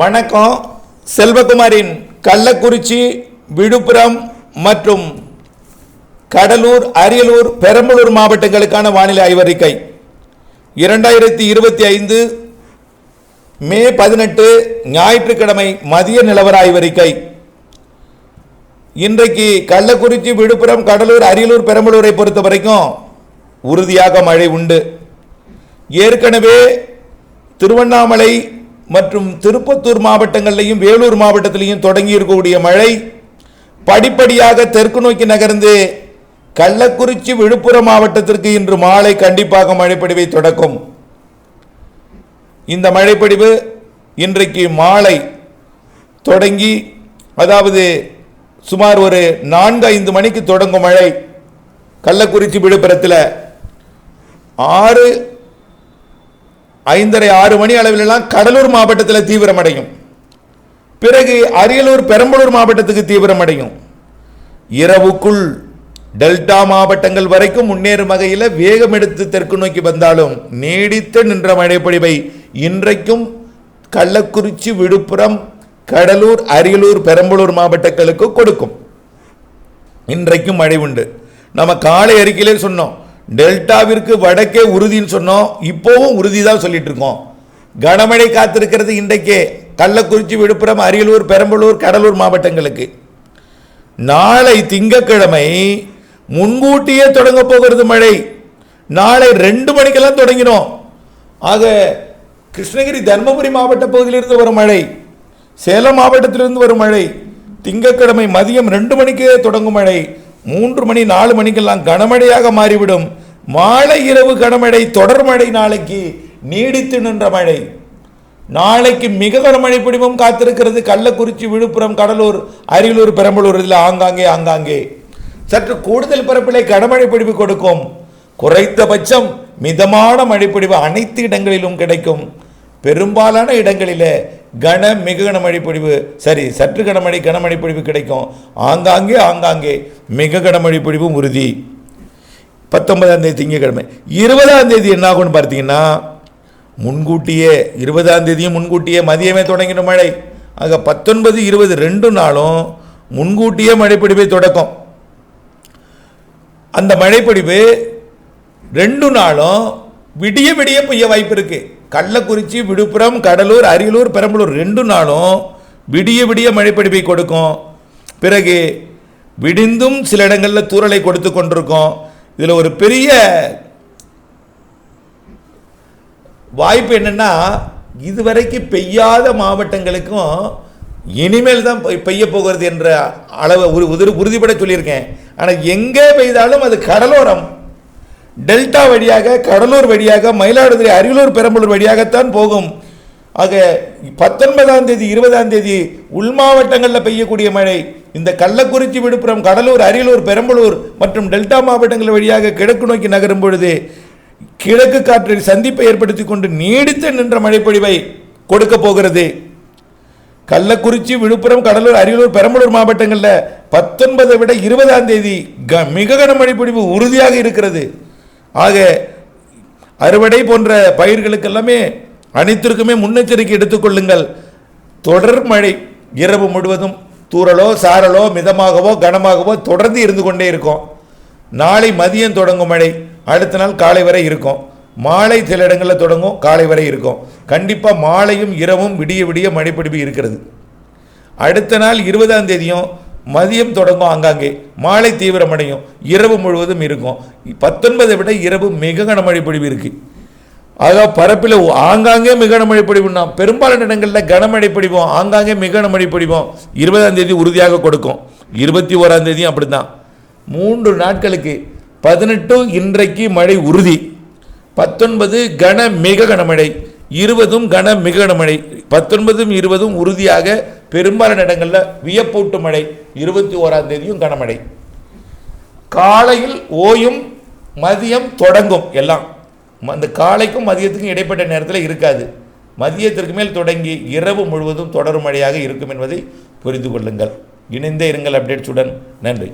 வணக்கம். செல்வகுமாரின் கள்ளக்குறிச்சி விழுப்புரம் மற்றும் கடலூர் அரியலூர் பெரம்பலூர் மாவட்டங்களுக்கான வானிலை ஆய்வறிக்கை. இரண்டாயிரத்தி இருபத்தி ஐந்து மே பதினெட்டு ஞாயிற்றுக்கிழமை மதிய நிலவர ஆய்வறிக்கை. இன்றைக்கு கள்ளக்குறிச்சி விழுப்புரம் கடலூர் அரியலூர் பெரம்பலூரை பொறுத்த வரைக்கும் உறுதியாக மழை உண்டு. ஏற்கனவே திருவண்ணாமலை மற்றும் திருப்பத்தூர் மாவட்டங்களிலையும் வேலூர் மாவட்டத்திலையும் தொடங்கி இருக்கக்கூடிய மழை படிப்படியாக தெற்கு நோக்கி நகர்ந்து கள்ளக்குறிச்சி விழுப்புரம் மாவட்டத்திற்கு இன்று மாலை கண்டிப்பாக மழைப்படிவை தொடக்கும். இந்த மழைப்படிவு இன்றைக்கு மாலை தொடங்கி அதாவது சுமார் ஒரு நான்கு ஐந்து மணிக்கு தொடங்கும் மழை கள்ளக்குறிச்சி விழுப்புரத்தில். ஆறு ஐந்தரை ஆறு மணி அளவிலெல்லாம் கடலூர் மாவட்டத்தில் தீவிரமடையும். பிறகு அரியலூர் பெரம்பலூர் மாவட்டத்துக்கு தீவிரமடையும். இரவுக்குள் டெல்டா மாவட்டங்கள் வரைக்கும் முன்னேறும் வகையில் வேகம் எடுத்து தெற்கு நோக்கி வந்தாலும் நீடித்து நின்ற மழைப்பொழிவை இன்றைக்கும் கள்ளக்குறிச்சி விழுப்புரம் கடலூர் அரியலூர் பெரம்பலூர் மாவட்டங்களுக்கு கொடுக்கும். இன்றைக்கும் மழை உண்டு. நம்ம காலை அறிக்கையிலே சொன்னோம். டெல்டாவிற்கு வடக்கே உறுதின்னு சொன்னோம் இப்போவும் உறுதி தான் சொல்லிட்டு இருக்கோம். கனமழை காத்திருக்கிறது இன்றைக்கே. கள்ளக்குறிச்சி விழுப்புரம் அரியலூர் பெரம்பலூர் கடலூர் மாவட்டங்களுக்கு. நாளை திங்கட்கிழமை முன்கூட்டியே தொடங்க போகிறது மழை. நாளை ரெண்டு மணிக்கெல்லாம் தொடங்கினோம். ஆக கிருஷ்ணகிரி தர்மபுரி மாவட்ட பகுதியிலிருந்து வரும் மழை. சேலம் மாவட்டத்திலிருந்து வரும் மழை. திங்கட்கிழமை மதியம் ரெண்டு மணிக்கே தொடங்கும் மழை. மூன்று மணி நாலு மணிக்கெல்லாம் கனமழையாக மாறிவிடும். மாலை இரவு கனமழை தொடர் மழை நாளைக்கு நீடித்து நின்ற மழை. நாளைக்கு மிக கனமழை பிடிவும் காத்திருக்கிறது. கள்ளக்குறிச்சி விழுப்புரம் கடலூர் அரியலூர் பெரம்பலூர் இதில் ஆங்காங்கே ஆங்காங்கே. சற்று கூடுதல் பரப்பிலே கனமழை பிடிவு கொடுக்கும். குறைந்தபட்சம் மிதமான மழைப்பொழிவு அனைத்து இடங்களிலும் கிடைக்கும். பெரும்பாலான இடங்களிலே கன மிக கனமழை பொழிவு சரி சற்று கனமழை கனமழை பொழிவு கிடைக்கும். ஆங்காங்கே ஆங்காங்கே மிக கனமழை பொழிவும் உறுதி. பத்தொன்பதாம் தேதி திங்கக்கிழமை இருபதாம் தேதி என்ன ஆகும்னு பார்த்தீங்கன்னா முன்கூட்டியே இருபதாம் தேதியும் முன்கூட்டியே மதியமே தொடங்கின மழை. ஆக பத்தொன்பது இருபது ரெண்டு நாளும் முன்கூட்டியே மழைப்பொழிவை தொடக்கம். அந்த மழைப்பொழிவு ரெண்டு நாளும் விடிய விடிய பெய்ய வாய்ப்பு இருக்குது கள்ளக்குறிச்சி விழுப்புரம் கடலூர் அரியலூர் பெரம்பலூர் ரெண்டு நாளும் விடிய விடிய மழைப்படிப்பை கொடுக்கும். பிறகு விடிந்தும் சில இடங்களில் தூறலை கொடுத்து கொண்டிருக்கோம். இதில் ஒரு பெரிய வாய்ப்பு என்னென்னா இதுவரைக்கும் பெய்யாத மாவட்டங்களுக்கும் இனிமேல் தான் பெய்ய போகிறது என்ற அளவை உறு உறுதிப்பட சொல்லியிருக்கேன். ஆனால் எங்கே பெய்தாலும் அது கடலோரம். டெல்டா வழியாக கடலூர் வழியாக மயிலாடுதுறை அரியலூர் பெரம்பலூர் வழியாகத்தான் போகும். ஆக பத்தொன்பதாம் தேதி இருபதாம் தேதி உள் மாவட்டங்களில் பெய்யக்கூடிய மழை இந்த கள்ளக்குறிச்சி விழுப்புரம் கடலூர் அரியலூர் பெரம்பலூர் மற்றும் டெல்டா மாவட்டங்கள் வழியாக கிழக்கு நோக்கி நகரும் பொழுது கிழக்கு காற்றில் சந்திப்பை ஏற்படுத்தி கொண்டு நீடித்து நின்ற மழைப்பொழிவை கொடுக்க போகிறது. கள்ளக்குறிச்சி விழுப்புரம் கடலூர் அரியலூர் பெரம்பலூர் மாவட்டங்களில் பத்தொன்பதை விட இருபதாம் தேதி க மிக கனமழை பொழிவு உறுதியாக இருக்கிறது. ஆக அறுவடை போன்ற பயிர்களுக்கெல்லாமே அனைத்திற்குமே முன்னெச்சரிக்கை எடுத்துக்கொள்ளுங்கள் தொடர் மழை இரவு முழுவதும் தூரலோ சாரலோ மிதமாகவோ கனமாகவோ தொடர்ந்து இருந்து கொண்டே இருக்கும். நாளை மதியம் தொடங்கும் மழை அடுத்த நாள் காலை வரை இருக்கும். மாலை சில இடங்களில் தொடங்கும் காலை வரை இருக்கும். கண்டிப்பாக மாலையும் இரவும் விடிய விடிய மழைப்பிடிப்பு இருக்கிறது. அடுத்த நாள் இருபதாம் தேதியும் மதியம் தொடங்கும் ஆங்காங்கே மாலை தீவிரமடையும் இரவு முழுவதும் இருக்கும். பத்தொன்பதை விட இரவு மிக கனமழை பொழிவு இருக்கு. ஆக பரப்பில் ஆங்காங்கே மிக கனமழை பொழிவுனா பெரும்பாலான இடங்களில் கனமழை பொழிவோம் ஆங்காங்கே மிக கனமழை பொழிவோம் இருபதாம் தேதி உறுதியாக கொடுக்கும். இருபத்தி ஓராம் தேதியும் அப்படித்தான். மூன்று நாட்களுக்கு பதினெட்டு இன்றைக்கு மழை உறுதி. பத்தொன்பது கன மிக கனமழை இருபதும் கன மிக கனமழை பத்தொன்பதும் இருபதும் உறுதியாக பெரும்பாலான இடங்களில் வியப்பூட்டு மழை இருபத்தி ஓராம் தேதியும் கனமழை. காலையில் ஓயும் மதியம் தொடங்கும் எல்லாம். அந்த காலைக்கும் மதியத்துக்கும் இடைப்பட்ட நேரத்தில் இருக்காது. மதியத்திற்கு மேல் தொடங்கி இரவு முழுவதும் தொடரும் மழையாக இருக்கும் என்பதை புரிந்து கொள்ளுங்கள். இணைந்தே இருங்கள் அப்டேட்ஸுடன். நன்றி.